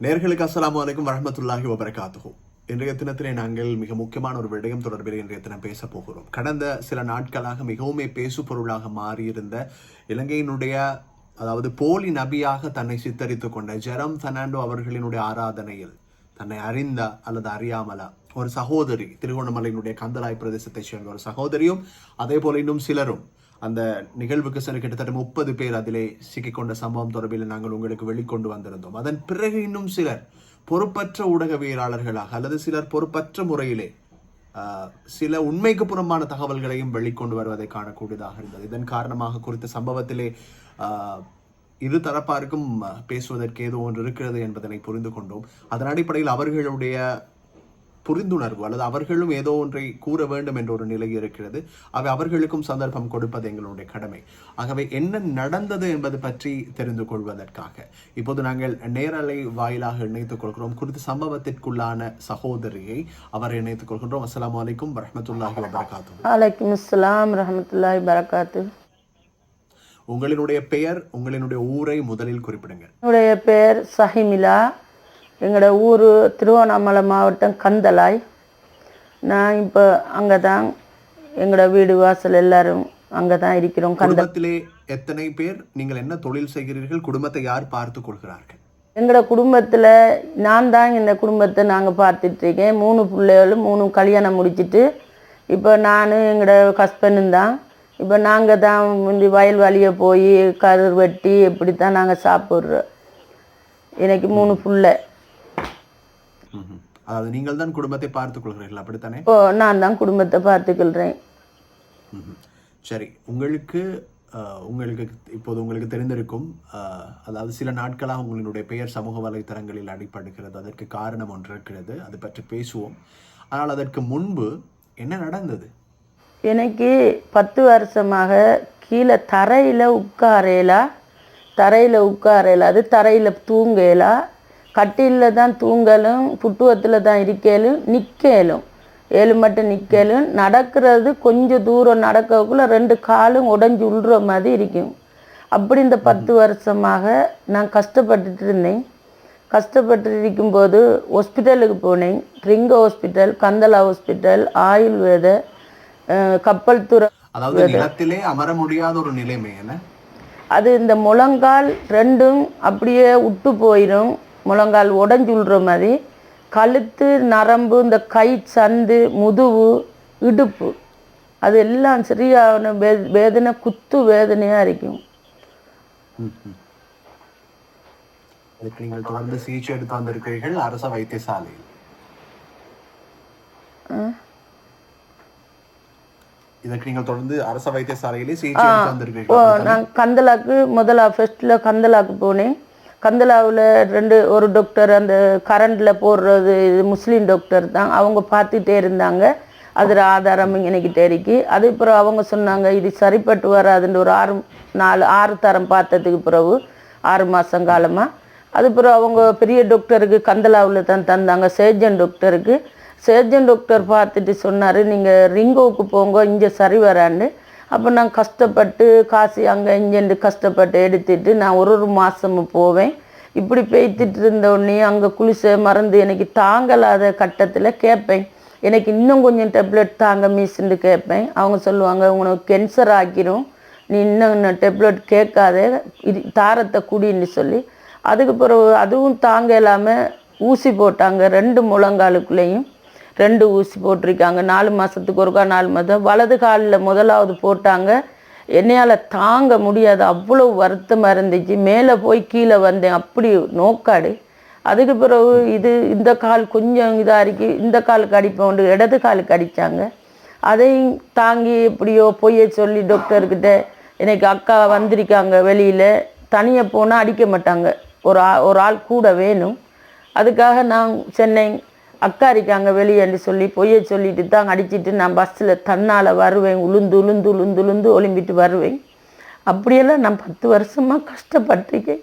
நேர்களுக்கு அஸ்லாம் வலைக்கும் வரமத்துல்லாஹி வபரகாத்துகோ இன்றைய தினத்திலே நாங்கள் மிக முக்கியமான ஒரு விடயம் தொடர்பில் இன்றைய தினம் பேச போகிறோம். கடந்த சில நாட்களாக மிகவுமே பேசு பொருளாக மாறியிருந்த இலங்கையினுடைய அதாவது போலி நபியாக தன்னை சித்தரித்துக் கொண்ட ஜெரம் பெர்னாண்டோ அவர்களினுடைய ஆராதனையில் தன்னை அறிந்த அல்லது அறியாமலா ஒரு சகோதரி திருகோணமலையினுடைய கந்தலாய் பிரதேசத்தைச் சேர்ந்த ஒரு சகோதரியும் அதே போல இன்னும் சிலரும் அந்த நிகழ்வுக்கு சென்று கிட்டத்தட்ட முப்பது பேர் அதிலே சிக்கிக்கொண்ட சம்பவம் தொடர்பில் நாங்கள் உங்களுக்கு வெளிக்கொண்டு வந்திருந்தோம். அதன் பிறகு இன்னும் சிலர் பொறுப்பற்ற ஊடகவியலாளர்களாக அல்லது சிலர் பொறுப்பற்ற முறையிலே சில உண்மைக்கு புறம்பான தகவல்களையும் வெளிக்கொண்டு வருவதை காணக்கூடியதாக இருந்தது. இதன் காரணமாக குறித்த சம்பவத்திலே இரு தரப்பாருக்கும் பேசுவதற்கு ஏதோ ஒன்று இருக்கிறது என்பதனை புரிந்து கொண்டோம். அதன் அடிப்படையில் அவர்களுடைய புரிந்துணர்வு அல்லது அவர்களும் ஏதோ ஒன்றை கூற வேண்டும் என்ற ஒரு நிலை இருக்கிறது. அவை அவர்களுக்கும் சந்தர்ப்பம் கொடுப்பது எங்களுடைய கடமை. ஆகவே என்ன நடந்தது என்பது பற்றி தெரிந்து கொள்வதற்காக. இப்போது நாங்கள் நேரலை வாயிலாக இணைத்துக் கொள்கிறோம். குறித்த சம்பவத்திற்குள்ளான சகோதரியை அவர் இணைத்துக் கொள்கின்றோம். அஸ்ஸலாமு அலைக்கும் வரஹ்மத்துல்லாஹி வபரகாத்துஹு. வலைக்கம் அஸ்ஸலாம் ரஹமத்துல்லாஹி பரக்காத்து உங்களினுடைய பெயர் உங்களினுடைய ஊரை முதலில் குறிப்பிடுங்க என்னுடைய பேர் சஹிமிலா. எங்களோட ஊர் திருவண்ணாமலை மாவட்டம் கந்தலாய். நான் இப்போ அங்கே தான் எங்களோட வீடு வாசல் எல்லாரும் அங்கே தான் இருக்கிறோம். கந்த குடும்பத்திலே எத்தனை பேர்? நீங்கள் என்ன தொழில் செய்கிறீர்கள்? குடும்பத்தை யார் பார்த்துக் கொள்கிறார்கள்? எங்களோட குடும்பத்தில் நான் தான் இந்த குடும்பத்தை நாங்கள் பார்த்துட்ருக்கேன். மூணு பிள்ளைகளும் மூணு கல்யாணம் முடிச்சிட்டு இப்போ நான் எங்களோட ஹஸ்பண்டும் தான். இப்போ நாங்கள் தான் முந்தி வயல் வழியை போய் கருர் வெட்டி இப்படி தான் நாங்கள் சாப்பிட்றோம். எனக்கு மூணு பிள்ளை. அதாவது நீங்கள் தான் குடும்பத்தை பார்த்துக் கொள்கிறீர்கள் அப்படித்தானே? இப்போ நான் தான் குடும்பத்தை பார்த்துக்கொள்கிறேன் ம்ஹும். சரி உங்களுக்கு உங்களுக்கு இப்போது உங்களுக்கு தெரிந்திருக்கும் அதாவது சில நாட்களாக உங்களுடைய பெயர் சமூக வலைத்தளங்களில் அடிப்படுகிறது அதற்கு காரணம் ஒன்று இருக்கிறது அது பற்றி பேசுவோம். ஆனால் அதற்கு முன்பு என்ன நடந்தது? எனக்கு பத்து வருஷமாக கீழே தரையில் உட்காரலா தரையில் உட்காரல அது தரையில் தூங்கலா கட்டிலில் தான் தூங்கலும் புட்டுவத்தில் தான் இருக்கலும் நிற்கலும் ஏழு மட்டும் நிற்கலும் நடக்கிறது கொஞ்சம் தூரம் நடக்கக்குள்ள ரெண்டு காலும் உடஞ்சி உள்ற மாதிரி இருக்கும். அப்படி இந்த பத்து வருஷமாக நான் கஷ்டப்பட்டுட்டு இருந்தேன். கஷ்டப்பட்டு இருக்கும்போது ஹாஸ்பிட்டலுக்கு போனேன். ரிங்க ஹாஸ்பிட்டல் கந்தலா ஹாஸ்பிட்டல் ஆயுர்வேத கப்பல் துறை அதாவது நிலத்திலே அமர முடியாத ஒரு நிலைமை என்ன? அது இந்த முழங்கால் ரெண்டும் அப்படியே விட்டு போயிடும் முழங்கால் உடஞ்சி விழுற மாதிரி கழுத்து நரம்பு இந்த கை சந்து முதுகு இடுப்பு அது எல்லாம் சரியான வே வேதனை குத்து வேதனையாக இருக்கும். அதுக்கு நீங்கள் தொடர்ந்து சிகிச்சை எடுத்து வந்திருக்கிறீர்கள் அரச வைத்தியசாலையில். இதற்கு நீங்கள் தொடர்ந்து அரச வைத்தியசாலையிலே சிகிச்சை எடுத்து வந்திருக்கிறீர்கள். நான் கந்தலாக்கு முதலா ஃபர்ஸ்ட்டில் கந்தலாக்கு போனேன். கந்தலாவில் ரெண்டு ஒரு டாக்டர் அந்த கரண்டில் போடுறது இது முஸ்லீம் டாக்டர் தான். அவங்க பார்த்துட்டே இருந்தாங்க. அதில் ஆதாரம் இன்றைக்கி இருக்கு அது பிறகு அவங்க சொன்னாங்க இது சரிப்பட்டு வராதுன்னு ஒரு ஆறு நாலு ஆறு தரம் பார்த்ததுக்கு பிறகு ஆறு மாதம் காலமாக அது பிறகு அவங்க பெரிய டாக்டருக்கு கந்தலாவில் தான் தந்தாங்க சேஜன் டாக்டருக்கு சேஜன் டாக்டர் பார்த்துட்டு சொன்னார் நீங்கள் ரிங்கோவுக்கு போங்க இங்கே சரி வரான்னு. அப்போ நான் கஷ்டப்பட்டு காசு அங்கே இங்கேருந்து கஷ்டப்பட்டு எடுத்துட்டு நான் ஒரு ஒரு மாதமும் போவேன். இப்படி பெய்த்துட்டு இருந்த உடனே அங்கே குளிசை மறந்து எனக்கு தாங்கலாத கட்டத்தில் கேட்பேன். எனக்கு இன்னும் கொஞ்சம் டெப்லெட் தாங்க மிஸ்ன்னு கேட்பேன். அவங்க சொல்லுவாங்க உனக்கு கேன்சர் ஆக்கிரும். நீ இன்னும் டெப்லெட் கேட்காத. இது தாரத்தை குடின்னு சொல்லி. அதுக்கு பிறகு அதுவும் தாங்க இல்லாமல் ஊசி போட்டாங்க ரெண்டு முழங்காலுக்குள்ளேயும். ரெண்டு ஊசி போட்டிருக்காங்க. நாலு மாதத்துக்கு ஒருக்கா நாலு மாதம் வலது காலில் முதலாவது போட்டாங்க. என்னையால் தாங்க முடியாது. அவ்வளோ வருத்தமாக இருந்துச்சு. மேலே போய் கீழே வந்தேன். அப்படி நோக்காடு. அதுக்கு பிறகு இது இந்த கால் கொஞ்சம் இதாக இருக்கு. இந்த காலுக்கு அடிப்போண்டு இடது காலுக்கு அடித்தாங்க அதையும் தாங்கி எப்படியோ பொய்ய சொல்லி டாக்டர்கிட்ட எனக்கு அக்கா வந்திருக்காங்க வெளியில். தனியாக போனால் அடிக்க மாட்டாங்க. ஒரு ஆ ஒரு ஆள் கூட வேணும். அதுக்காக நான் சென்னை அக்கா இருக்காங்க வெளியேன்னு சொல்லி பொய்ய சொல்லிட்டு தான் அடிச்சிட்டு நான் பஸ்ஸில் தன்னால் வருவேன் உளுந்து உளுந்து உளுந்து உளுந்து ஒலிம்பிட்டு வருவேன். அப்படியெல்லாம் நான் பத்து வருஷமாக கஷ்டப்பட்டிருக்கேன்.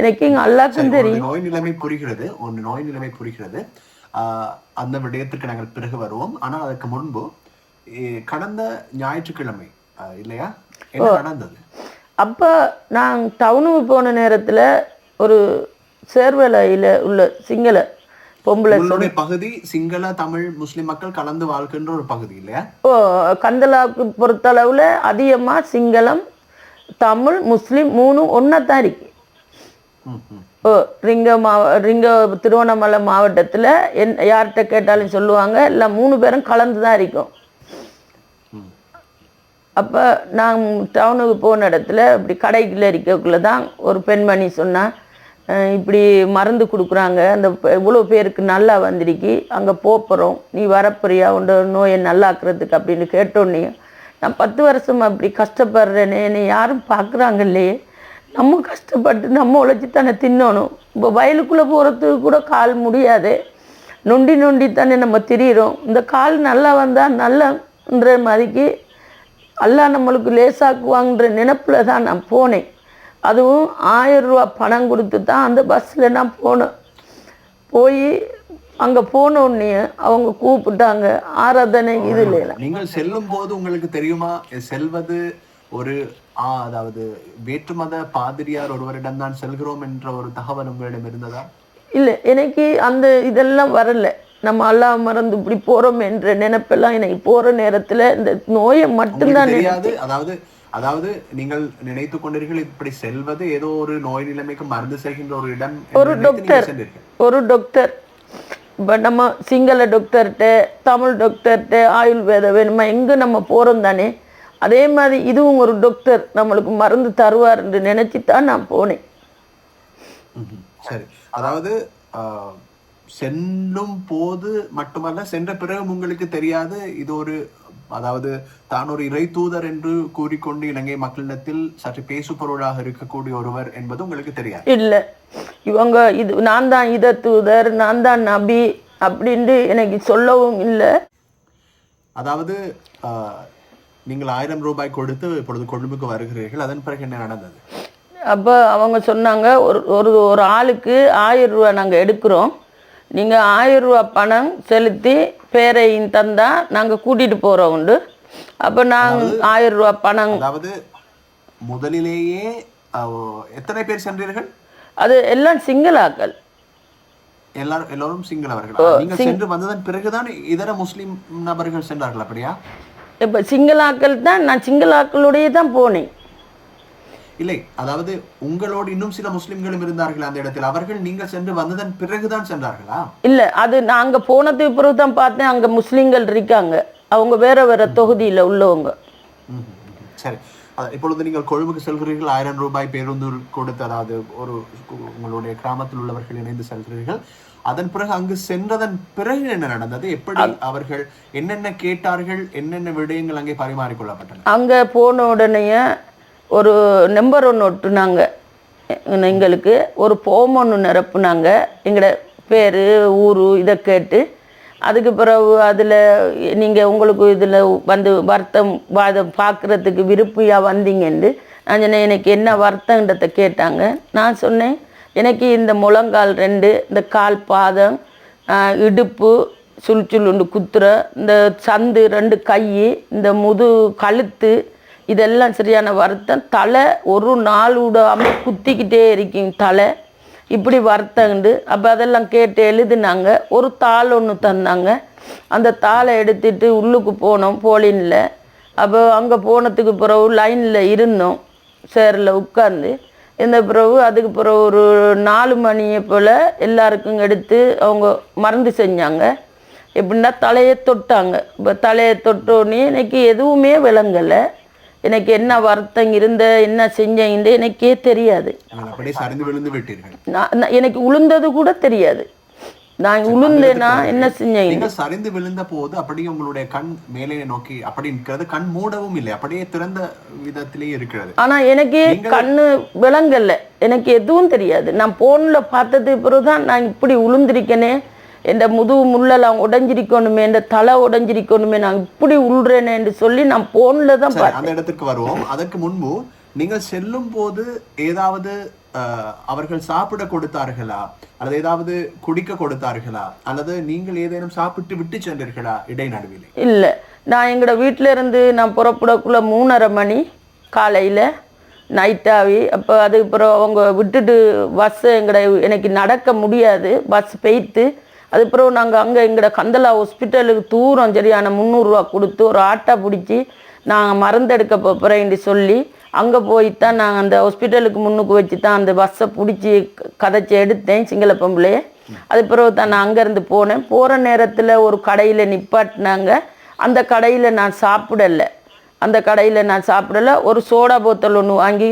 எனக்கு எங்கள் அல்லாக்கும் தெரியும். நோய் நிலைமை புரிகிறது ஒன்று நோய் நிலைமை புரிகிறது. அந்த விடயத்திற்கு நாங்கள் பிறகு வருவோம். ஆனால் அதற்கு முன்பு கடந்த ஞாயிற்றுக்கிழமை இல்லையா? என்ன நடந்தது? அப்போ நான் டவுனுக்கு போன நேரத்தில் ஒரு சேர்வலையில் உள்ள சிங்கள பொம்பளை உங்களுடைய பகுதி சிங்கள தமிழ் முஸ்லிம் மக்கள் கலந்து வாழ்கின்ற ஒரு பகுதி இல்லையா? ஓ கந்தலாவுக்கு பொறுத்தளவில் அதிகமாக சிங்களம் தமிழ் முஸ்லீம் மூணும் ஒன்றா தான் இருக்கு. ஓ ரிங்க மாவ ரிங்க திருவண்ணாமலை மாவட்டத்தில் என் யார்கிட்ட கேட்டாலும் சொல்லுவாங்க எல்லாம் மூணு பேரும் கலந்து தான் இருக்கும் அப்போ நான் டவுனுக்கு போன இடத்துல இப்படி கடைக்குள்ள இருக்கக்குள்ள தான் ஒரு பெண்மணி சொன்னா "அஹ், இப்படி மருந்து கொடுக்குறாங்க. அந்த இவ்வளோ பேருக்கு நல்லா வந்திருக்கு. அங்கே போகிறோம் நீ வரப்போறியா? உண்ட நோயை நல்லாக்குறதுக்கு அப்படின்னு கேட்டோன்னே நான் பத்து வருஷம் அப்படி கஷ்டப்படுறேனே. என்னை யாரும் பார்க்குறாங்க இல்லையே நம்ம கஷ்டப்பட்டு நம்ம உழைச்சி தானே தின்னணும். இப்போ வயலுக்குள்ளே போகிறதுக்கு கூட கால் முடியாது. நொண்டி நொண்டி தானே நம்ம திரியிறோம். இந்த கால் நல்லா வந்தால் நல்லன்ற மாதிரிக்கு எல்லாம் நம்மளுக்கு லேசாக்குவாங்கன்ற நினப்பில் தான் நான் போனேன். அதுவும் ஆயிரம் ரூபா பணம் கொடுத்து தான் அந்த பஸ்ஸில் நான் போனேன். போய் அங்கே போன உடனே அவங்க கூப்பிட்டாங்க. ஆராதனை இதில் நீங்கள் செல்லும் போது உங்களுக்கு தெரியுமா? செல்வது ஒரு ஆ, அதாவது வேற்றுமத பாதிரியார் ஒருவரிடம் தான் செல்கிறோம் என்ற ஒரு தகவல் உங்களிடம் இருந்ததா? இல்லை எனக்கு அந்த இதெல்லாம் வரல. நம்ம அல்லாஹ் மறந்து இப்படி போகிறோம் என்ற நினைப்பெல்லாம் எனக்கு போகிற நேரத்தில் இந்த நோயை மட்டும்தான் தெரியாது? அதாவது அதாவது நீங்கள் நினைத்து கொண்டீர்கள் இப்படி செல்வது ஏதோ ஒரு நோய் நிலைமைக்கு மருந்து செய்கின்ற ஒரு இடம் என்று ஒரு டாக்டர். ஒரு டாக்டர் இப்போ நம்ம சிங்கள டாக்டர்கிட்ட தமிழ் டாக்டர்கிட்ட ஆயுர்வேத வேணுமா எங்கே நம்ம போகிறோம் தானே அதே மாதிரி இதுவும் ஒரு டாக்டர் நம்மளுக்கு மருந்து தருவார்னு நினச்சி தான் நான் போனேன். சரி அதாவது செல்லும் போது மட்டுமல்ல சென்ற பிறகு உங்களுக்கு தெரியாது இது ஒரு அதாவது தான் ஒரு இறை தூதர் என்று கூறிக்கொண்டு இலங்கை மக்களிடத்தில் சற்று பேசு பொருளாக இருக்கக்கூடிய ஒருவர் என்பது உங்களுக்கு தெரியாது. இல்லை. இவங்க இது நான் தான் இத தூதர் நான் தான் நபி அப்படின்ட்டு எனக்கு சொல்லவும் இல்லை. அதாவது நீங்கள் ஆயிரம் ரூபாய் கொடுத்து இப்பொழுது கொழும்புக்கு வருகிறீர்கள் அதன் பிறகு என்ன நடந்தது? அப்போ அவங்க சொன்னாங்க ஒரு ஒரு ஒரு ஆளுக்கு ஆயிரம் ரூபா நாங்கள் எடுக்கிறோம். நீங்கள் ஆயிரம் ரூபா பணம் செலுத்தி பேரையும் தந்தால் நாங்கள் கூட்டிகிட்டு போகிறோம் உண்டு. அப்போ நாங்கள் ஆயிரம் ரூபா பணம் அதாவது முதலிலேயே எத்தனை பேர் சென்றீர்கள்? அது எல்லாம் சிங்களாக்கள். எல்லாரும் எல்லோரும் சிங்களவர்கள். நீங்கள் சென்று வந்ததன் பிறகுதான் இதர முஸ்லிம் நபர்கள் சென்றார்கள் அப்படியா? இப்போ சிங்களாக்கள் தான் நான் சிங்களாக்களோடையே தான் போனேன். இல்லை அதாவது உங்களோடு இன்னும் சில முஸ்லிம்களும் இருந்தார்கள் அந்த இடத்தில். அவர்கள் நீங்கள் சென்று வந்ததன் பிறகுதான் சென்றார்களா? இல்லை அது நான் அங்கே போனதுக்கு பிறகு தான் பார்த்தேன். அங்கே முஸ்லீம்கள் இருக்காங்க. அவங்க வேற வேற தொகுதியில் உள்ளவங்க. சரி. இப்பொழுது நீங்கள் கொழும்புக்கு செல்கிறீர்கள். ஆயிரம் ரூபாய் பேருந்து கொடுத்து அதாவது ஒரு உங்களுடைய கிராமத்தில் உள்ளவர்கள் இணைந்து செல்கிறீர்கள். அதன் பிறகு அங்கு சென்றதன் பிறகு என்ன நடந்தது? எப்படி அவர்கள் என்னென்ன கேட்டார்கள்? என்னென்ன விடயங்கள் அங்கே பரிமாறிக்கொள்ளப்பட்டன? அங்கே போன உடனேயே ஒரு நம்பர் ஒன்று ஒட்டுனாங்க. எங்களுக்கு ஒரு போம் ஒன்று நிரப்புனாங்க. எங்களோட பேர் ஊர் இதை கேட்டு அதுக்கு பிறகு அதில் நீங்கள் உங்களுக்கு இதில் வந்து வருத்தம் அதை பார்க்குறதுக்கு விருப்பியாக வந்தீங்கன்னு நான் சொன்னேன் எனக்கு என்ன வருத்தன்றதை கேட்டாங்க. நான் சொன்னேன் எனக்கு இந்த முழங்கால் ரெண்டு இந்த கால் பாதம் இடுப்பு சுள் குத்துற இந்த சந்து ரெண்டு கை இந்த முது கழுத்து இதெல்லாம் சரியான வருத்தம். தலை ஒரு நாள் விடாமல் குத்திக்கிட்டே இருக்கும் தலை. இப்படி வருத்தண்டு அப்போ அதெல்லாம் கேட்டு எழுதுனாங்க. ஒரு தாள் ஒன்று தந்தாங்க. அந்த தாளை எடுத்துட்டு உள்ளுக்கு போனோம் போலின்ல. அப்போ அங்கே போனதுக்கு பிறகு லைனில் இருந்தோம் சேரில் உட்காந்து இந்த பிறகு அதுக்கு பிறகு ஒரு நாலு மணியை போல் எல்லாருக்கும் எடுத்து அவங்க மருந்து செஞ்சாங்க. எப்படின்னா தலையை தொட்டாங்க. இப்போ தலையை தொட்டோடனே எனக்கு எதுவுமே விளங்கலை. எனக்கு என்ன வருத்தம் இருந்த என்ன செஞ்சேன் எனக்கே தெரியாது. எனக்கு உளுந்தது கூட தெரியாது. நான் உளுந்தேனா என்ன செஞ்சேன்? சரிந்து விழுந்த போது அப்படியே உங்களுடைய கண் மேலே நோக்கி அப்படி இருக்கிறது கண் மூடவும் இல்லை அப்படியே திறந்த விதத்திலேயே இருக்கிறது. ஆனா எனக்கு கண்ணு விளங்கல. எனக்கு எதுவும் தெரியாது. நான் போன்ல பார்த்தது பிறகுதான் நான் இப்படி உளுந்திருக்கேனே. என் முதுகு முள்ளெல்லாம் உடைஞ்சிருக்கணுமே என் தலை உடைஞ்சிருக்கணுமே நான் இப்படி உள்றேனேன்னு சொல்லி நான் போன்ல தான் அந்த இடத்திற்கு வருவோம். அதற்கு முன்பு நீங்கள் செல்லும் போது ஏதாவது அவர்கள் சாப்பிட கொடுத்தார்களா? அல்லது ஏதாவது குடிக்க கொடுத்தார்களா? அல்லது நீங்கள் ஏதேனும் சாப்பிட்டு விட்டு சென்றீர்களா? இடைநடுவிலே இல்லை. நான் எங்களோட வீட்டில இருந்து நான் புறப்படக்குள்ள மூணரை மணி காலையில் நைட்டாகி அப்போ அதுக்கப்புறம் அவங்க விட்டுட்டு பஸ்ஸு எங்கட எனக்கு நடக்க முடியாது. பஸ் போய்த்து அதுக்கப்புறம் நாங்கள் அங்கே எங்கட கந்தலா ஹாஸ்பிட்டலுக்கு தூரம் சரியான முந்நூறுரூவா கொடுத்து ஒரு ஆட்டோ பிடிச்சி நாங்கள் மருந்தெடுக்க போகிறேன்னு சொல்லி அங்கே போய் தான் நாங்கள் அந்த ஹாஸ்பிட்டலுக்கு முன்னுக்கு வச்சு தான் அந்த பஸ்ஸை பிடிச்சி கதைச்சி எடுத்தேன் சிங்கள பொம்பளையே அது பிறகு தான் நான் அங்கேருந்து போனேன். போகிற நேரத்தில் ஒரு கடையில் நிப்பாட்டினாங்க. அந்த கடையில் நான் சாப்பிடலை. அந்த கடையில் நான் சாப்பிடல. ஒரு சோடா போத்தல் ஒன்று வாங்கி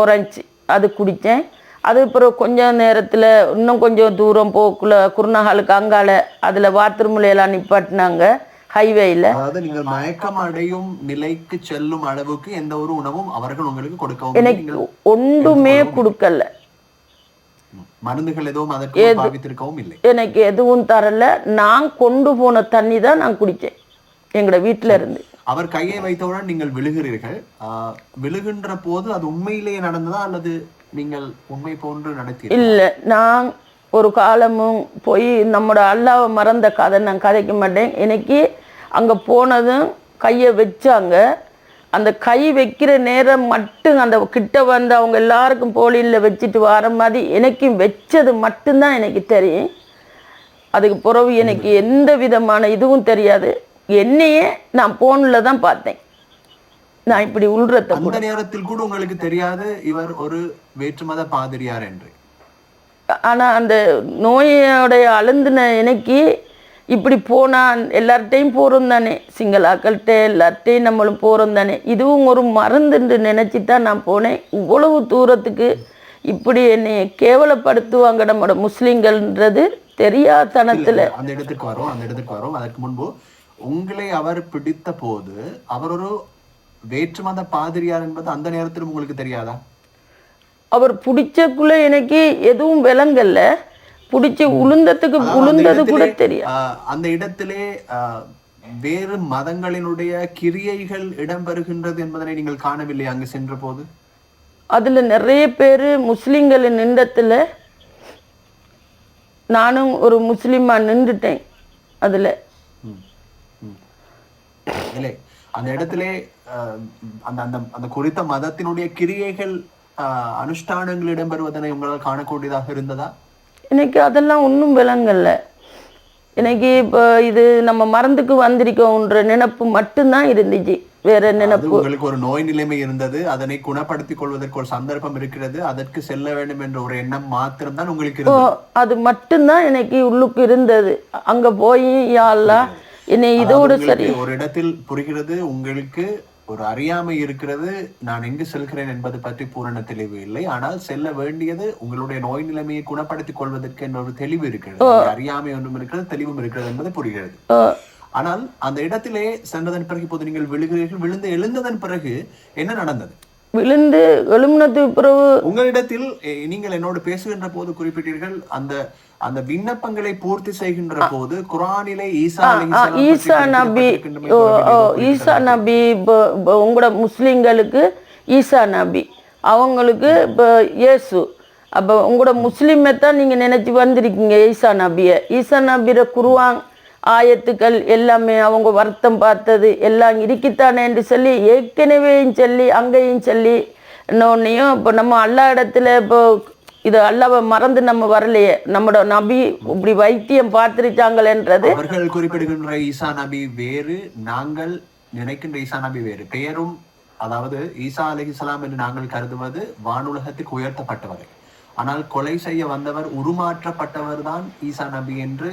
ஓரஞ்சு அது குடித்தேன். அது பிறகு கொஞ்சம் நேரத்தில் இன்னும் கொஞ்சம் தூரம் போக்குள்ள குருநகாலுக்கு அங்கால அதில் பாத்ரூம்ல எல்லாம் நிப்பாட்டினாங்க. ஹைவேயில் அதாவது நீங்கள் மயக்கம் அடையும் நிலைக்கு செல்லும் அளவுக்கு எந்த ஒரு உணவும் அவர்கள் உங்களுக்கு கொடுக்கவும். எனக்கு ஒன்றுமே கொடுக்கல. மருந்துகள் எதுவும் அதற்கு பாவித்திருக்கவும் இல்லை. எனக்கு எதுவும் தரல. நான் கொண்டு போன தண்ணி தான் நான் குடித்தேன். எங்களோட வீட்டில் இருந்து. அவர் கையை வைத்தவுடன் நீங்கள் விழுகிறீர்கள். விழுகின்ற போது அது உண்மையிலேயே நடந்ததா அல்லது நீங்கள் உண்மை போன்று நடத்தி இல்லை நான் ஒரு காலமும் போய் நம்மளோட அல்லாவை மறந்த கதை நான் கதைக்க மாட்டேன். எனக்கு அங்கே போனதும் கையை வச்சாங்க. அந்த கை வைக்கிற நேரம் மட்டும் அந்த கிட்ட வந்து அவங்க எல்லாருக்கும் போலியில் வச்சுட்டு வர மாதிரி எனக்கும் வச்சது மட்டும்தான் எனக்கு தெரியும். அதுக்கு பிறகு எனக்கு எந்த விதமான இதுவும் தெரியாது. என்னையே நான் ஃபோனில் தான் பார்த்தேன். நான் இப்படி உள்றத அந்த நேரத்தில் கூட உங்களுக்கு தெரியாது இவர் ஒரு வேற்றுமத பாதிரியார் என்று. ஆனால் அந்த நோயோடைய அழுந்தின எனக்கு இப்படி போனால் எல்லார்ட்டையும் போகிறோம் தானே. சிங்களாக்கள்கிட்ட எல்லார்ட்டையும் நம்மளும் போகிறோம் தானே. இதுவும் ஒரு மருந்துன்னு நினச்சி தான் நான் போனேன். இவ்வளவு தூரத்துக்கு இப்படி என்னை கேவலப்படுத்துவாங்க நம்மளோட முஸ்லீம்கள்ன்றது தெரியாதனத்தில். அந்த இடத்துக்கு வரும் அந்த இடத்துக்கு வரும். அதற்கு முன்பு உங்களை அவர் பிடித்த போது அவர் ஒரு வேற்றுமத பாதிரியார் என்பது அந்த நேரத்தில் உங்களுக்கு தெரியாதா? அவர் பிடிச்சக்குள்ள எனக்கு எதுவும் விளங்கல்ல பிடிச்சி உளுந்தத்துக்கு உளுந்தது கூட தெரியும் அந்த இடத்திலே வேறு மதங்களினுடைய கிரியைகள் இடம்பெறுகின்றது என்பதனை நீங்கள் காணவில்லை அங்கு சென்ற போது அதில் நிறைய பேர் முஸ்லீம்கள் நின்றத்தில் நானும் ஒரு முஸ்லீமாக நின்றுட்டேன் அதில். இல்லை அந்த இடத்திலே அந்த அந்த அந்த குறித்த மதத்தினுடைய கிரியைகள் அனுஷ்டானங்கள் இடம்பெறுவதனை உங்களால் காணக்கூடியதாக இருந்ததா? எனக்கு அதெல்லாம் ஒன்றும் விளங்கல்ல எனக்கு இப்போ இது நம்ம மருந்துக்கு வந்திருக்கோன்ற நினைப்பு மட்டும்தான் இருந்துச்சு. வேற நினைப்பு. உங்களுக்கு ஒரு நோய் நிலைமை இருந்தது அதனை குணப்படுத்திக் கொள்வதற்கு ஒரு சந்தர்ப்பம் இருக்கிறது அதற்கு செல்ல வேண்டும் என்ற ஒரு எண்ணம் மாத்திரம்தான் உங்களுக்கு ஓ, இருந்தது. அது மட்டும்தான் எனக்கு உள்ளுக்கு இருந்தது. அங்கே போய் யாழ்லாம் என்னை இதோட சரி. ஒரு இடத்தில் புரிகிறது உங்களுக்கு ஒரு அறியாமை இருக்கிறது. நான் எங்கு செல்கிறேன் என்பது பற்றி பூரண தெளிவு இல்லை. ஆனால் செல்ல வேண்டியது உங்களுடைய நோய் நிலைமையை குணப்படுத்திக் கொள்வதற்கு என்ற ஒரு தெளிவு இருக்கிறது. அறியாமை ஒன்றும் இருக்கிறது தெளிவும் இருக்கிறது என்பது புரிகிறது. ஆனால் அந்த இடத்திலே சென்றதன் பிறகு இப்போது நீங்கள் விழுகிறீர்கள். விழுந்து எழுந்ததன் பிறகு என்ன நடந்தது? விழுந்து எழுமுனத்துக்கு பிறகு உங்களிடத்தில் நீங்கள் என்னோடு பேசுகின்ற போது குறிப்பிட்டீர்கள் அந்த அந்த விண்ணப்பங்களை பூர்த்தி செய்கின்ற போது குரானிலே ஈசா நபி ஈசா நபி உங்களோட முஸ்லீம்களுக்கு ஈசா நபி அவங்களுக்கு இப்போ இயேசு. அப்போ உங்களோட முஸ்லீமை தான் நீங்கள் நினச்சி வந்திருக்கீங்க ஈசா நபியை. ஈசா நபியோட குருவான் ஆயத்துக்கள் எல்லாமே அவங்க வருத்தம் பார்த்தது எல்லாம் இருக்குத்தானேன்னு சொல்லி ஏற்கனவேயும் சொல்லி அங்கேயும் சொல்லி இன்னொன்னையும் இப்போ நம்ம எல்லா இடத்துல இப்போ இது அல்லாவை மறந்து நம்ம வரலையே. நம்மளோட நபி இப்படி வைத்தியம் பார்த்துருச்சாங்களேன்றது அவர்கள் குறிப்பிடுகின்ற ஈசா நபி வேறு நாங்கள் நினைக்கின்ற ஈசா நபி வேறு. பெயரும் அதாவது ஈசா இஸ்லாம் என்று நாங்கள் கருதுவது வானுலகத்துக்கு உயர்த்தப்பட்டவரை ஆனால் கொலை செய்ய வந்தவர் உருமாற்றப்பட்டவர் தான் ஈசா நபி என்று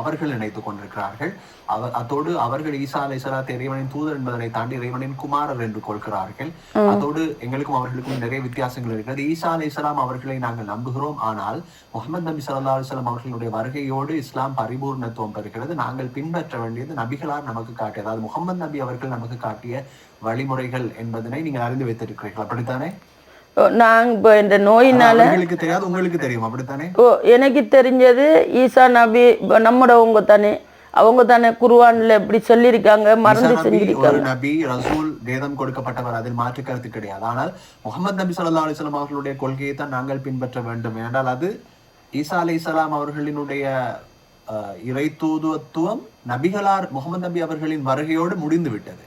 அவர்கள் நினைத்துக் கொண்டிருக்கிறார்கள். அவர் அதோடு அவர்கள் ஈசா அலைஹிஸ்ஸலாத் இறைவனின் தூதர் என்பதனை தாண்டி இறைவனின் குமாரர் என்று கொள்கிறார்கள். அதோடு எங்களுக்கும் அவர்களுக்கும் நிறைய வித்தியாசங்கள் இருக்கிறது. ஈசா அலைஹிஸ்ஸலாம் அவர்களை நாங்கள் நம்புகிறோம். ஆனால் முகமது நபி ஸல்லல்லாஹு அலைஹி வஸல்லம் அவர்களுடைய வருகையோடு இஸ்லாம் பரிபூர்ணத்துவம் பெறுகிறது. நாங்கள் பின்பற்ற வேண்டியது நபிகளார் நமக்கு காட்டிய அதாவது முகமது நபி அவர்கள் நமக்கு காட்டிய வழிமுறைகள் என்பதனை நீங்கள் அறிந்து வைத்திருக்கிறீர்கள். அப்படித்தானே? நாங்கள் இப்போ இந்த நோயினால உங்களுக்கு தெரியும் அப்படித்தானே? ஓ எனக்கு தெரிஞ்சது ஈசா நபி நம்மடவங்க தானே. அவங்க தானே குருவானில் இப்படி சொல்லியிருக்காங்க மறந்து செஞ்சிருக்காங்க. நபி ரசூல் வேதம் கொடுக்கப்பட்டவர் அதில் மாற்று கருத்து கிடையாது. ஆனால் முகமது நபி ஸல்லல்லாஹு அலைஹி வஸல்லம் அவர்களுடைய கொள்கையை தான் நாங்கள் பின்பற்ற வேண்டும். ஏனென்றால் அது ஈசா அலைஹிஸ்ஸலாம் அவர்களினுடைய அஹ், இறை தூதுவத்துவம் நபிகளார் முகமது நபி அவர்களின் வருகையோடு முடிந்து விட்டது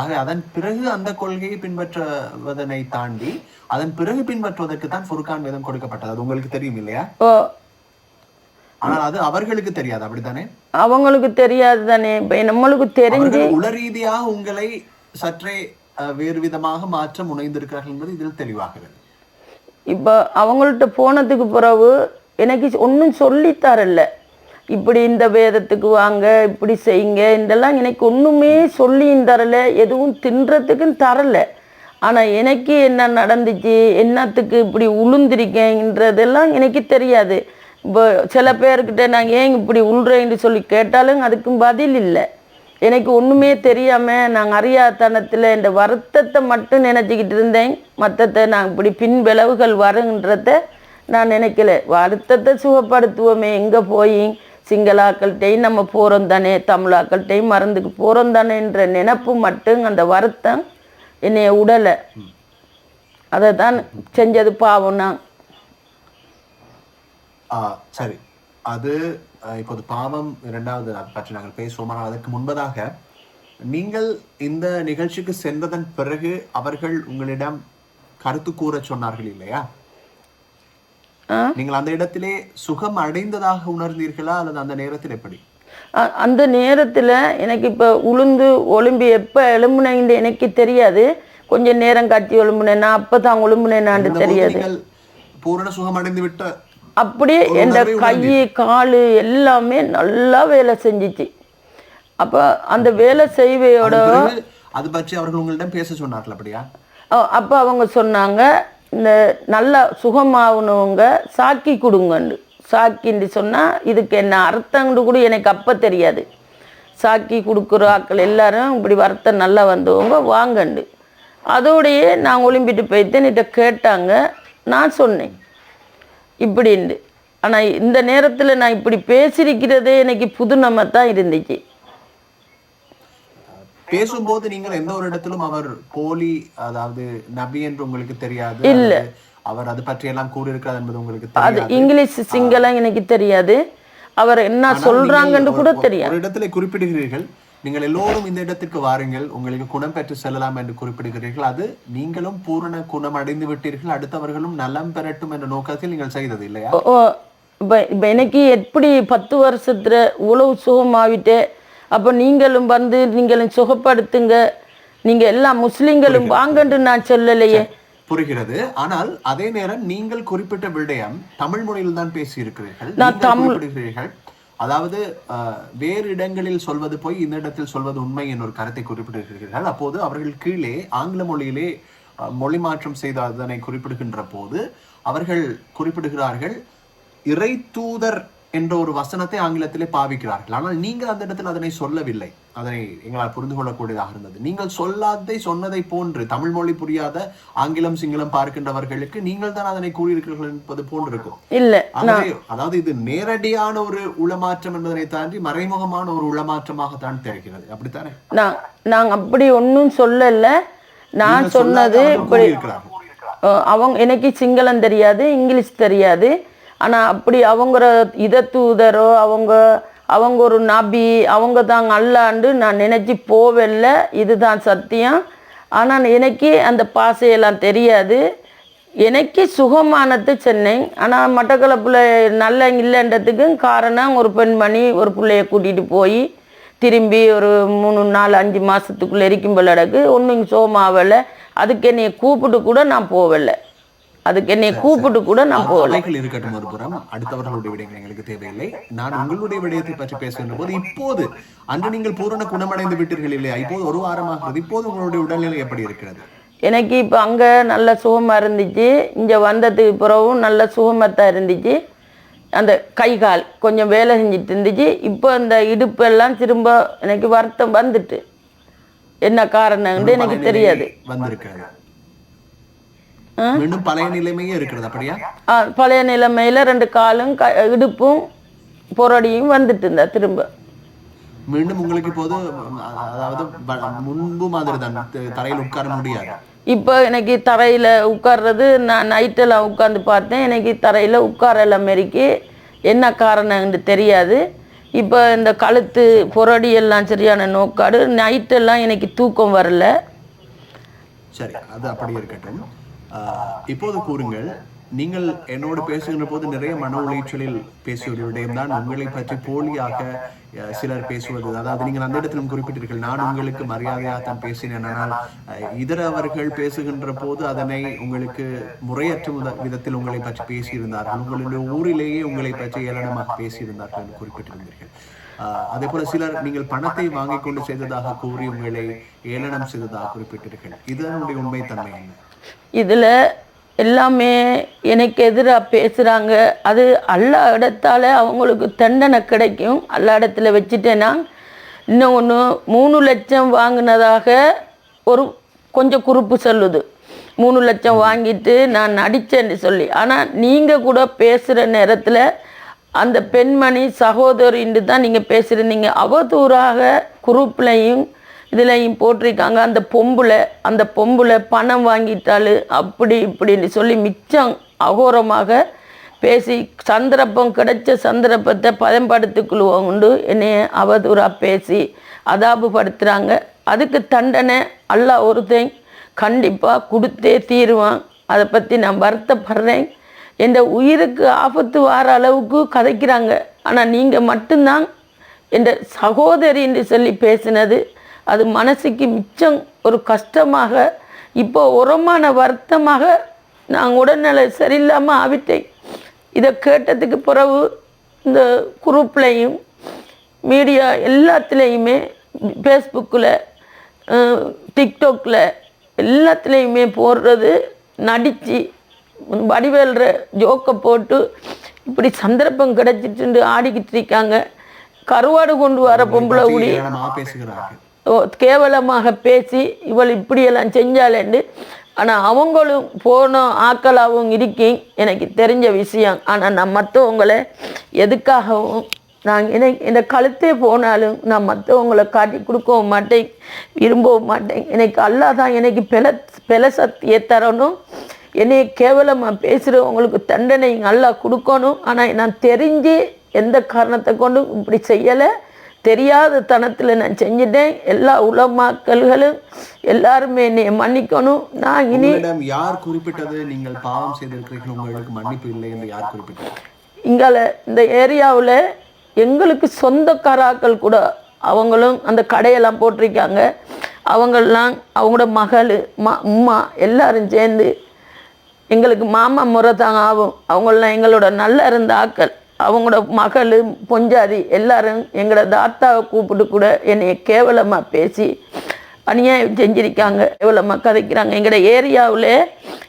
ஆக அதன் பிறகு அந்த கொள்கையை பின்பற்றுவதனை தாண்டி அதன் பிறகு பின்பற்றுவதற்கு தான் ஃபுர்கான் வேதம் கொடுக்கப்பட்டது. அது உங்களுக்கு தெரியும் இல்லையா? ஆனால் அது அவர்களுக்கு தெரியாது. அப்படித்தானே? அவங்களுக்கு தெரியாது தானே. நம்மளுக்கு தெரிஞ்சு உள ரீதியாக உங்களை சற்றே வேறு விதமாக மாற்ற முனைந்திருக்கிறார்கள் என்பது இதில் தெளிவாகிறது இப்போ அவங்கள்ட்ட போனதுக்கு பிறகு எனக்கு ஒன்றும் சொல்லித்தரல இப்படி இந்த வேதத்துக்கு வாங்க இப்படி செய்யுங்க இதெல்லாம் எனக்கு ஒன்றுமே சொல்லியும் தரல எதுவும் தின்றதுக்கும் தரல. ஆனால் எனக்கு என்ன நடந்துச்சு என்னத்துக்கு இப்படி உளுந்திருக்கேன்றதெல்லாம் எனக்கு தெரியாது. இப்போ சில பேர்கிட்ட நான் ஏன் இப்படி உள்றேன்னு சொல்லி கேட்டாலும் அதுக்கும் பதில் இல்லை. எனக்கு ஒன்றுமே தெரியாமல் நாங்கள் அறியாத்தனத்தில் இந்த வருத்தத்தை மட்டும் நினச்சிக்கிட்டு இருந்தேன். மற்றத்தை நான் இப்படி பின் விளைவுகள் வருன்றத நான் நினைக்கல. வருத்தத்தை சுகப்படுத்துவோமே எங்கே போய்? சிங்களாக்கள்கிட்டையும் நம்ம போகிறோம் தானே தமிழாக்கள்கிட்டையும் மறந்துக்கு போகிறோம் தானேன்ற நினப்பு மட்டும் அந்த வருத்தம் என்னைய உடலை. அதை தான் செஞ்சது பாவம் நான். ஆ, சரி. அது இப்போது பாவம் இரண்டாவது பற்றி நாங்கள் பேசுவோம். ஆனால் அதற்கு முன்பதாக நீங்கள் இந்த நிகழ்ச்சிக்கு சென்றதன் பிறகு அவர்கள் உங்களிடம் கருத்து கூற சொன்னார்கள் இல்லையா? நீங்கள் அந்த இடத்திலே சுகம் அடைந்ததாக உணர்ந்தீர்களா அல்லது அந்த நேரத்தில் எப்படி? அந்த நேரத்தில் எனக்கு இப்போ உளுந்து ஒலும்பி எப்போ எழும்புனேன்னு எனக்கு தெரியாது. கொஞ்சம் நேரம் காட்சி எழும்புனேன்னா அப்போ தான் இருந்தபோது தெரியாது. பூரண சுகம் அடைந்து விட்ட அப்படியே என் கை கால் எல்லாமே நல்லா வேலை செஞ்சிச்சு. அப்போ அந்த வேலை செய்வையோட அது பற்றி அவர்கள் உங்களிடம் பேச சொன்னார்கள் அப்படியா? அப்போ அவங்க சொன்னாங்க நல்லா சுகமாகணுங்க சாக்கி கொடுங்கண்டு. சாக்கின்னு சொன்னால் இதுக்கு என்ன அர்த்தம்னு கூட எனக்கு அப்போ தெரியாது. சாக்கி கொடுக்குற ஆட்கள் எல்லாரும் இப்படி வருத்தம் நல்லா வந்தவங்க வாங்கண்டு. அதோடையே நான் ஒலிம்பிட்டு போயிட்டு என்கிட்ட கேட்டாங்க. நான் சொன்னேன். இப்படின்ட்டு ஆனால் இந்த நேரத்தில் நான் இப்படி பேசியிருக்கிறதே எனக்கு நம்ம தான் இருந்துச்சு. பேசும்போது நீங்கள் எந்த ஒரு இடத்திலும் அவர் போலி அதாவது நபி என்று உங்களுக்கு தெரியாது இல்ல. அவர் அது பற்றி எல்லாம் கூறியிருக்கிறார் என்பது உங்களுக்கு அது தெரியாது. இங்கிலீஷ் சிங்களம் எனக்கு தெரியாது. அவர் என்ன சொல்றாங்கன்னு கூட தெரியாது. ஒரு இடத்துல குறிப்பிடுகிறீர்கள். நீங்கள் எல்லோரும் இந்த இடத்திற்கு வாருங்கள். உங்களுக்கு குணம் பெற்று செல்லலாம் என்று குறிப்பிடுகிறீர்கள். அது நீங்களும் பூரண குணம் அடைந்து விட்டீர்கள். அடுத்தவர்களும் நலம் பெறட்டும் என்ற நோக்கத்தில் நீங்கள் செய்தது இல்லையா? இப்போ எனக்கு எப்படி பத்து வருஷத்துல இவ்வளவு சுகமாவிட்டே அப்போ நீங்களும் வந்து நீங்களும் சுகப்படுத்துங்க. நீங்கள் எல்லாம் முஸ்லீம்களும் வாங்கன்னு நான் சொல்லலையே. புரிகிறது. ஆனால் அதே நேரம் நீங்கள் குறிப்பிட்ட விடயம் தமிழ் மொழியில் தான் பேசி இருக்கிறீர்கள் நான் தமிழ்- அதாவது வேறு இடங்களில் சொல்வது போய் இந்த இடத்தில் சொல்வது உண்மை என்ற ஒரு கருத்தை குறிப்பிட்டிருக்கிறீர்கள். அப்போது அவர்கள் கீழே ஆங்கில மொழியிலே மொழி மாற்றம் செய்த அதனை குறிப்பிடுகின்ற போது அவர்கள் குறிப்பிடுகிறார்கள் இறை தூதர் என்ற ஒரு வசனத்தை ஆங்கிலத்திலே பாவிக்கிறார்கள். ஆனால் நீங்கள் அந்த இடத்தில் அதனை சொல்லவில்லை. அதனை எங்களால் புரிந்து கொள்ளக்கூடியதாக இருந்தது. நீங்கள் சொல்லாததை சொன்னதை போன்று தமிழ் மொழி புரியாத ஆங்கிலம் சிங்களம் பார்க்கின்றவர்களுக்கு நீங்கள் தான் அதனை கூறியிருக்கிறீர்கள் என்பது போன்று இருக்கும் இல்லை ஆகவே அதாவது இது நேரடியான ஒரு உளமாற்றம் என்பதனை தாண்டி மறைமுகமான ஒரு உளமாற்றமாகத்தான் தெரிகிறது. அப்படித்தானே? நான் நாங்கள் அப்படி ஒன்றும் சொல்லலை. நான் சொன்னது சொல்லாத அவங்க எனக்கு சிங்களம் தெரியாது இங்கிலீஷ் தெரியாது. ஆனால் அப்படி அவங்க இத தூதரோ அவங்க அவங்க ஒரு நபி அவங்க தான் அல்லாண்டு நான் நினச்சி போவல்ல. இதுதான் சத்தியம். ஆனால் எனக்கு அந்த பாசையெல்லாம் தெரியாது. எனக்கு சுகமானது சென்னை. ஆனால் மட்டக்களப்பில் நல்ல இல்லைன்றதுக்கும் காரணம் ஒரு பெண்மணி ஒரு பிள்ளைய கூட்டிகிட்டு போய் திரும்பி ஒரு மூணு நாலு அஞ்சு மாதத்துக்குள்ளே இருக்கும் போலடக்கு ஒன்றும் சோமாவலை அதுக்கு என்னையை கூப்பிட்டு கூட நான் போகலை அதுக்கு என்னைய கூப்பிட்டு கூட நான் போகலை. இருக்கட்டும் ஒரு புறம் அடுத்தவர்களுடைய விடயங்கள் எங்களுக்கு தேவையில்லை. நான் உங்களுடைய விடயத்தை பற்றி பேசுகின்ற போது இப்போது அன்று நீங்கள் பூரண குணமடைந்து விட்டீர்கள் இல்லையா? இப்போது ஒரு வாரமாகிறது. இப்போது உங்களுடைய உடல்நிலை எப்படி இருக்கிறது? எனக்கு இப்போ அங்கே நல்ல சுகமாக இருந்துச்சு. இங்கே வந்ததுக்கு பிறகும் நல்ல சுகமாக இருந்துச்சு. அந்த கை கால் கொஞ்சம் வேலை செஞ்சுட்டு இருந்துச்சு. இப்போ இந்த இடுப்பெல்லாம் திரும்ப எனக்கு வருத்தம் வந்துட்டு. என்ன காரணம்னு எனக்கு தெரியாது. மீண்டும் பழைய நிலைமையே இருக்கிறது அப்படியா? ஆ, பழைய நிலைமையில் ரெண்டு காலும் இடுப்பும் பொறடியும் வந்துட்டு இருந்தா திரும்ப. மீண்டும் உங்களுக்கு இப்போது அதாவது முன்பு மாதிரி தான் தரையில் உட்கார முடியாது. இப்போ எனக்கு தரையில் உட்கார்றது நான் நைட்டெல்லாம் உட்காந்து பார்த்தேன் எனக்கு தரையில் உட்காரல மாரிக்கு என்ன காரணம்னு தெரியாது. இப்போ இந்த கழுத்து புரடி எல்லாம் சரியான நோக்காடு நைட்டெல்லாம் எனக்கு தூக்கம் வரல. சரி அது அப்படி இருக்கட்டும். இப்போது கூறுங்கள். நீங்கள் என்னோடு பேசுகின்ற போது நிறைய மன உளைச்சலில் பேசிய ஒரு விடயம்தான் உங்களை பற்றி போலியாக சிலர் பேசுவது. அதாவது நீங்கள் அந்த இடத்திலும் குறிப்பிட்டீர்கள் நான் உங்களுக்கு மரியாதையாக தான் பேசினேன். ஆனால் இதர இதரவர்கள் பேசுகின்ற போது அதனை உங்களுக்கு முறையற்ற விதத்தில் உங்களை பற்றி பேசியிருந்தார்கள். உங்களுடைய ஊரிலேயே உங்களை பற்றி ஏளனமாக பேசியிருந்தார்கள் என்று குறிப்பிட்டிருந்தீர்கள். அதே போல சிலர் நீங்கள் பணத்தை வாங்கிக் கொண்டு செய்ததாக கூறி உங்களை ஏளனம் செய்ததாக குறிப்பிட்டீர்கள் இதனுடைய உண்மைத்தன்மை என்ன? இதில் எல்லாமே எனக்கு எதிராக பேசுகிறாங்க அது எல்லா இடத்தால அவங்களுக்கு தண்டனை கிடைக்கும். எல்லா இடத்துல வச்சுட்டேன்னா இன்னும் ஒன்று மூணு லட்சம் வாங்கினதாக ஒரு கொஞ்சம் குறிப்பு சொல்லுது. மூணு லட்சம் வாங்கிட்டு நான் நடித்தேன்னு சொல்லி. ஆனால் நீங்கள் கூட பேசுகிற நேரத்தில் அந்த பெண்மணி சகோதரின்ட்டு தான் நீங்கள் பேசுகிறீங்க அவதூறாக குரூப்லையும் இதுலையும் போட்டிருக்காங்க. அந்த பொம்புல அந்த பொம்புல பணம் வாங்கிட்டாள் அப்படி இப்படின்னு சொல்லி மிச்சம் அகோரமாக பேசி சந்தர்ப்பம் கிடைச்ச சந்தர்ப்பத்தை பயன்படுத்திக்கொள்வோம் உண்டு என்னைய அவதூறாக பேசி அதாபப்படுத்துகிறாங்க அதுக்கு தண்டனை அல்லா ஒருத்தன் கண்டிப்பாக கொடுத்தே தீருவான். அதை பற்றி நான் வருத்தப்படுறேன். என் உயிருக்கு ஆபத்து வார அளவுக்கு கதைக்கிறாங்க. ஆனால் நீங்கள் மட்டும்தான் என் சகோதரின்னு சொல்லி பேசினது அது மனசுக்கு மிச்சம் ஒரு கஷ்டமாக இப்போ உரமான வருத்தமாக நான் உடல்நிலை சரியில்லாமல் ஆவிட்டேன். இதை கேட்டதுக்கு பிறகு இந்த குரூப்லேயும் மீடியா எல்லாத்துலேயுமே ஃபேஸ்புக்கில் டிக்டாக்ல எல்லாத்துலேயுமே போடுறது நடித்து வடிவேல்ற ஜோக்கை போட்டு இப்படி சந்தர்ப்பம் கிடைச்சிட்டு ஆடிக்கிட்டு இருக்காங்க. கருவாடு கொண்டு வர பொம்பளை ஓ, கேவலமாக பேசி இவள் இப்படியெல்லாம் செஞ்சாலேண்டு ஆனால் அவங்களும் போன ஆக்களாகவும் இருக்கீங்க எனக்கு தெரிஞ்ச விஷயம். ஆனால் நான் மற்றவங்களை எதுக்காகவும் நான் என்னை இந்த கழுத்தே போனாலும் நான் மற்றவங்களை காட்டி கொடுக்கவும் மாட்டேன் விரும்பவும் மாட்டேன். எனக்கு அல்லாஹ் தான் எனக்கு பெல பெல சக்தியை தரணும். என்னை கேவலமாக பேசுகிறவங்களுக்கு தண்டனை அல்லாஹ் கொடுக்கணும். ஆனால் நான் தெரிஞ்சு எந்த காரணத்தை கொண்டும் இப்படி செய்யலை. தெரியாத தனத்தில் நான் செஞ்சிட்டேன். எல்லா உலமாக்கல்களும் எல்லாருமே என்னை மன்னிக்கணும். நான் இனி யார் குறிப்பிட்டது? நீங்கள் பாவம் செய்திருக்கிறீர்கள். உங்களுக்கு மன்னிப்பு இல்லை என்று யார் குறிப்பிட்டது? இங்கால இந்த ஏரியாவில் எங்களுக்கு சொந்தக்காராக்கள் கூட அவங்களும் அந்த கடையெல்லாம் போட்டிருக்காங்க. அவங்கெல்லாம் அவங்களோட மகள் மா உம்மா எல்லாரும் சேர்ந்து எங்களுக்கு மாமா முறை தாங்க ஆகும். அவங்களாம் எங்களோட நல்லா இருந்த ஆக்கள் அவங்களோட மகள் பொஞ்சாதி எல்லாரும் எங்களோட தாத்தாவை கூப்பிட்டு கூட என்னை கேவலமாக பேசி அநியாயம் செஞ்சிருக்காங்க. கேவலமாக கதைக்கிறாங்க. எங்களோட ஏரியாவில்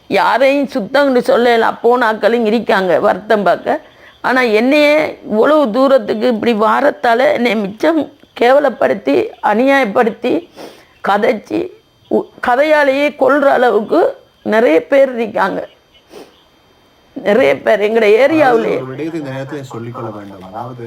யாரையும் சுத்தம்னு சொல்லலாம் போனாக்களும் இருக்காங்க வருத்தம் பார்க்க. ஆனால் என்னையே இவ்வளவு தூரத்துக்கு இப்படி வாரத்தால் என்னை மிச்சம் கேவலப்படுத்தி அநியாயப்படுத்தி கதைச்சி உ- கதையாலேயே கொள்கிற அளவுக்கு நிறைய பேர் இருக்காங்க. நிறைய பேர் எங்களோட ஏரியாவிலே. ஒரு விடயத்தை இந்த நேரத்தில் சொல்லிக்கொள்ள வேண்டும். அதாவது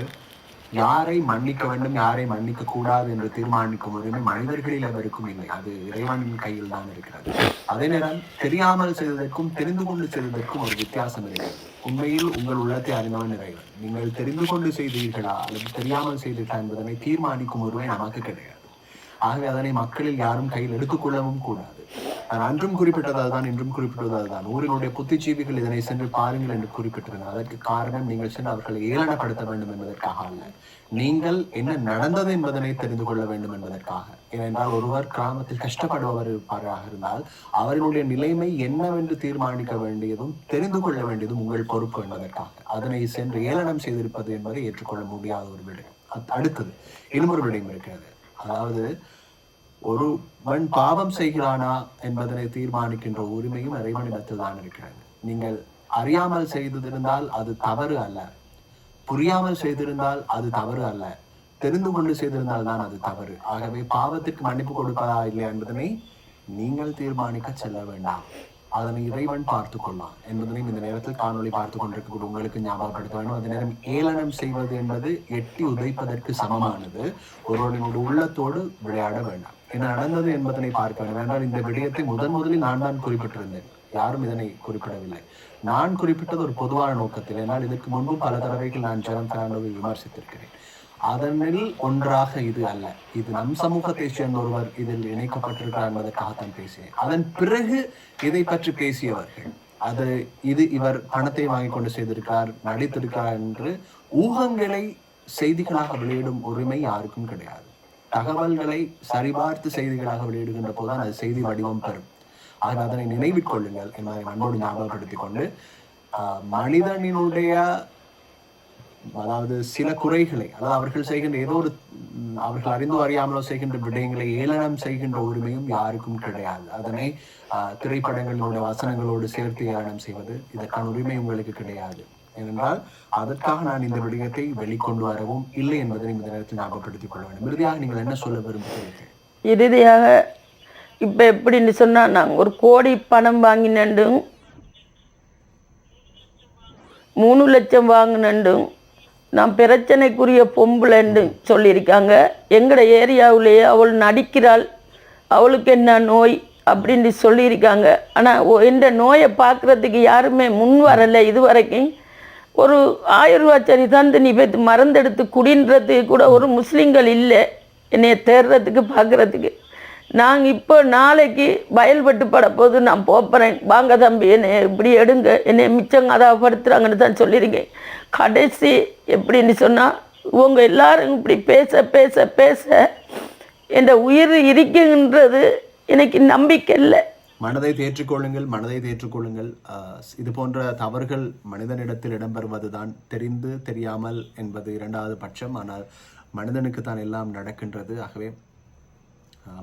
யாரை மன்னிக்க வேண்டும் யாரை மன்னிக்க கூடாது என்று தீர்மானிக்கும் உரிமை மனிதர்களில் அவருக்கும் இல்லை. அது இறைவனின் கையில் தான் இருக்கிறது. அதே நேரம் தெரியாமல் செய்ததற்கும் தெரிந்து கொண்டு செய்ததற்கும் ஒரு வித்தியாசம் இருக்கிறது. உண்மையில் உங்கள் உள்ளத்தை அறிந்தவன் இறைவன். நீங்கள் தெரிந்து கொண்டு செய்தீர்களா அல்லது தெரியாமல் செய்தீர்களா என்பதனை தீர்மானிக்கும் உரிமை நமக்கு கிடையாது. ஆகவே அதனை மக்களில் யாரும் கையில் எடுத்துக்கொள்ளவும் கூடாது. நான் அன்றும் குறிப்பிட்டது அதுதான் இன்றும் குறிப்பிட்டது அதுதான் ஊரினுடைய புத்திஜீவிகள் இதனை சென்று பாருங்கள் என்று குறிப்பிட்டிருந்தார். அதற்கு காரணம் நீங்கள் சென்று அவர்களை ஏளனப்படுத்த வேண்டும் என்பதற்காக அல்ல. நீங்கள் என்ன நடந்தது என்பதனை தெரிந்து கொள்ள வேண்டும் என்பதற்காக. ஏனென்றால் ஒருவர் கிராமத்தில் கஷ்டப்படுபவர் இருப்பாராக இருந்தால் அவர்களுடைய நிலைமை என்னவென்று தீர்மானிக்க வேண்டியதும் தெரிந்து கொள்ள வேண்டியதும் உங்கள் பொறுப்பு என்பதற்காக. அதனை சென்று ஏளனம் செய்திருப்பது என்பதை ஏற்றுக்கொள்ள முடியாத ஒரு விடயம் அடுத்தது இன்னும் ஒரு விடயம் இருக்கிறது. அதாவது ஒருவன் பாவம் செய்கிறானா என்பதனை தீர்மானிக்கின்ற உரிமையும் இறைவனிடத்தில் தான் இருக்கிறது. நீங்கள் அறியாமல் செய்திருந்தால் அது தவறு அல்ல. புரியாமல் செய்திருந்தால் அது தவறு அல்ல. தெரிந்து கொண்டு செய்திருந்தால் தான் அது தவறு. ஆகவே பாவத்திற்கு மன்னிப்பு கொடுப்பதா இல்லையா என்பதனை நீங்கள் தீர்மானிக்க செல்ல வேண்டாம். அதனை இறைவன் பார்த்து கொள்ளலாம் என்பதனையும் இந்த நேரத்தில் காணொளி பார்த்து கொண்டிருக்கக்கூடிய உங்களுக்கு ஞாபகப்படுத்த வேண்டும். அதே நேரம் ஏளனம் செய்வது என்பது எட்டி உதைப்பதற்கு சமமானது. ஒருவனுடைய உள்ளத்தோடு விளையாட வேண்டாம். என்ன நடந்தது என்பதனை பார்க்க வேண்டும். என்றால் இந்த விடயத்தை முதன் முதலில் நான் தான் குறிப்பிட்டிருந்தேன். யாரும் இதனை குறிப்பிடவில்லை. நான் குறிப்பிட்டது ஒரு பொதுவான நோக்கத்தில். என்னால் இதற்கு முன்பு பல தடவைகள் நான் ஜெரம் பெர்னாண்டோவை விமர்சித்திருக்கிறேன். அதனில் ஒன்றாக இது அல்ல. இது நம் சமூகத்தை சேர்ந்த ஒருவர் இதில் இணைக்கப்பட்டிருக்கிறார் என்பதற்காகத்தான் பேசினேன். அதன் பிறகு இதை பற்றி பேசியவர்கள் அது இது இவர் பணத்தை வாங்கி கொண்டு செய்திருக்கிறார் நடித்திருக்கிறார் என்று ஊகங்களை செய்திகளாக வெளியிடும் உரிமை யாருக்கும் கிடையாது. தகவல்களை சரிபார்த்து செய்திகளாக வெளியிடுகின்ற போதுதான் அது செய்தி வடிவம் பெறும் ஆக அதனை நினைவில் கொள்ளுங்கள் என்பதை அன்போடு ஞாபகப்படுத்திக் கொண்டு ஆஹ், மனிதனினுடைய அதாவது சில குறைகளை அதாவது அவர்கள் செய்கின்ற ஏதோ ஒரு அவர்கள் அறிந்தோ அறியாமலோ செய்கின்ற விடயங்களை ஏளனம் செய்கின்ற உரிமையும் யாருக்கும் கிடையாது. அதனை ஆஹ், திரைப்படங்களினுடைய வசனங்களோடு சேர்த்து ஏளனம் செய்வது இதற்கான உரிமை உங்களுக்கு கிடையாது. ஏனென்றால் அதற்காக நான் இந்த விடயத்தை வெளிக்கொண்டு வரவும் இல்லை என்பதை இந்த நேரத்தில் ஞாபகப்படுத்திக் கொள்ள வேண்டும். இறுதியாக நீங்கள் என்ன சொல்ல விரும்புகிறீர்கள்? இறுதியாக இப்போ எப்படின்னு சொன்னால் நாங்கள் ஒரு கோடி பணம் வாங்கினண்டும் மூணு லட்சம் வாங்கினண்டும் நான் பிரச்சனைக்குரிய பொம்பளைன்னு சொல்லியிருக்காங்க. எங்களோட ஏரியாவிலேயே அவள் நடிக்கிறாள் அவளுக்கு என்ன நோய் அப்படின்னு சொல்லியிருக்காங்க. ஆனால் இந்த நோயை பார்க்குறதுக்கு யாருமே முன் வரலை இது வரைக்கும் ஒரு ஆயிரம் சரி தந்து நீ போய் மருந்தெடுத்து குடின்றதுக்கு கூட ஒரு முஸ்லீம்கள் இல்லை. என்னைய தேடுறதுக்கு பார்க்குறதுக்கு நாங்கள் இப்போ நாளைக்கு வயல்பட்டு படப்போது நான் போப்பறேன். வாங்க தம்பி என்னை இப்படி எடுங்க. என்னை மிச்சம் அதாவப்படுத்துகிறாங்கன்னு தான் சொல்லியிருக்கேன். கடைசி எப்படின்னு சொன்னால் இவங்க எல்லாரும் இப்படி பேச பேச பேச என் உயிர் இருக்குன்றது எனக்கு நம்பிக்கை இல்லை. மனதை தேற்றிக்கொள்ளுங்கள் மனதை தேற்றுக்கொள்ளுங்கள். இது போன்ற தவறுகள் மனிதனிடத்தில் இடம்பெறுவதுதான் தெரிந்து தெரியாமல் என்பது இரண்டாவது பட்சம். ஆனால் மனிதனுக்கு தான் எல்லாம் நடக்கின்றது. ஆகவே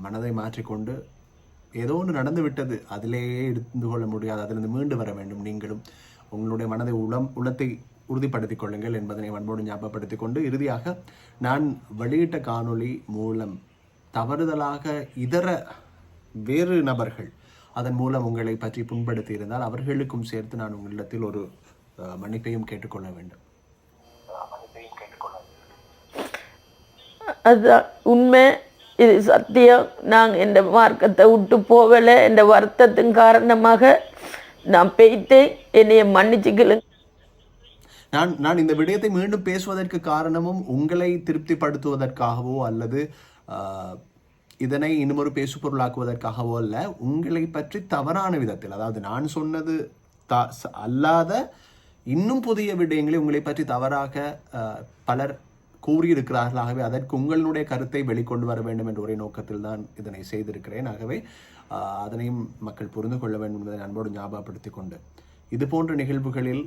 மனதை மாற்றிக்கொண்டு ஏதோ ஒன்று நடந்து விட்டது அதிலேயே இருந்து கொள்ள முடியாது அதிலிருந்து மீண்டு வர வேண்டும். நீங்களும் உங்களுடைய மனதை உளம் உளத்தை உறுதிப்படுத்திக் கொள்ளுங்கள் என்பதனை அன்போடு ஞாபகப்படுத்திக் கொண்டு இறுதியாக நான் வெளியிட்ட காணொளி மூலம் தவறுதலாக இதர வேறு நபர்கள் அதன் மூலம் உங்களை பற்றி புண்படுத்தி இருந்தால் அவர்களுக்கும் சேர்த்து நான் உங்களிடத்தில் ஒரு மன்னிப்பையும் கேட்டுக்கொள்ள வேண்டும். அதுதான் உண்மை. இது சத்தியம். நாங்கள் இந்த மார்க்கத்தை விட்டு போகலை. இந்த வருத்தத்தின் காரணமாக நான் பெய்த்தேன். என்னைய மன்னிச்சுக்கலுங்க நான் நான் இந்த விடயத்தை மீண்டும் பேசுவதற்கு காரணமும் உங்களை திருப்திப்படுத்துவதற்காகவோ அல்லது இதனை இன்னுமொரு பேசு பொருளாக்குவதற்காகவோ அல்ல உங்களை பற்றி தவறான விதத்தில் அதாவது நான் சொன்னது த ச- அல்லாத இன்னும் புதிய விடயங்களை உங்களை பற்றி தவறாக பலர் கூறியிருக்கிறார்கள் ஆகவே அதற்கு உங்களுடைய கருத்தை வெளிக்கொண்டு வர வேண்டும் என்ற ஒரே நோக்கத்தில் தான் இதனை செய்திருக்கிறேன். ஆகவே அதனையும் மக்கள் புரிந்து கொள்ள வேண்டும் என்பதை அன்போடு ஞாபகப்படுத்திக் கொண்டு. இது போன்ற நிகழ்வுகளில்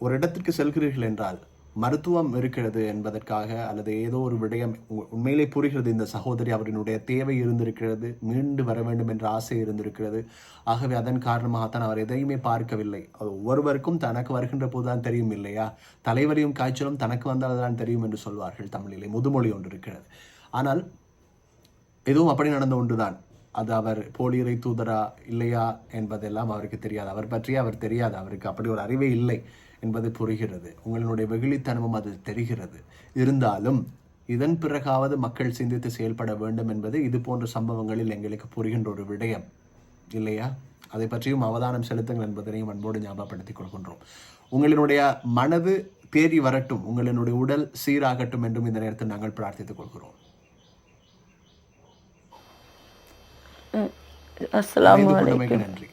ஒரு இடத்திற்கு செல்கிறீர்கள் என்றால் மருத்துவம் இருக்கிறது என்பதற்காக அல்லது ஏதோ ஒரு விடயம் உ- உண்மையிலே புரிகிறது இந்த சகோதரி அவரினுடைய தேவை இருந்திருக்கிறது மீண்டு வர வேண்டும் என்ற ஆசை இருந்திருக்கிறது. ஆகவே அதன் காரணமாகத்தான் அவர் எதையுமே பார்க்கவில்லை. அது ஒவ்வொருவருக்கும் தனக்கு வருகின்ற போதுதான் தெரியும் இல்லையா? தலைவரையும் காய்ச்சலும் தனக்கு வந்தால்தான் தெரியும் என்று சொல்வார்கள் தமிழிலே. முதுமொழி ஒன்று இருக்கிறது. ஆனால் எதுவும் அப்படி நடந்த ஒன்றுதான். அது அவர் போலியரை தூதரா இல்லையா என்பதெல்லாம் அவருக்கு தெரியாது. அவர் பற்றி அவர் தெரியாது. அவருக்கு அப்படி ஒரு அறிவே இல்லை. என்பது புரிகிறது. உங்களுடைய வெகுளித்தனமும் அது தெரிகிறது. இருந்தாலும் இதன் பிறகாவது மக்கள் சிந்தித்து செயல்பட வேண்டும் என்பது இது போன்ற சம்பவங்களில் எங்களுக்கு புரிகின்ற ஒரு விடயம். இல்லையா? அதை பற்றியும் அவதானம் செலுத்துங்கள் என்பதனையும் அன்போடு ஞாபகப்படுத்திக் கொள்கின்றோம். உங்களினுடைய மனது தேறி வரட்டும். உங்களினுடைய உடல் சீராகட்டும் என்றும் இந்த நேரத்தில் நாங்கள் பிரார்த்தித்துக் கொள்கிறோம். நன்றி.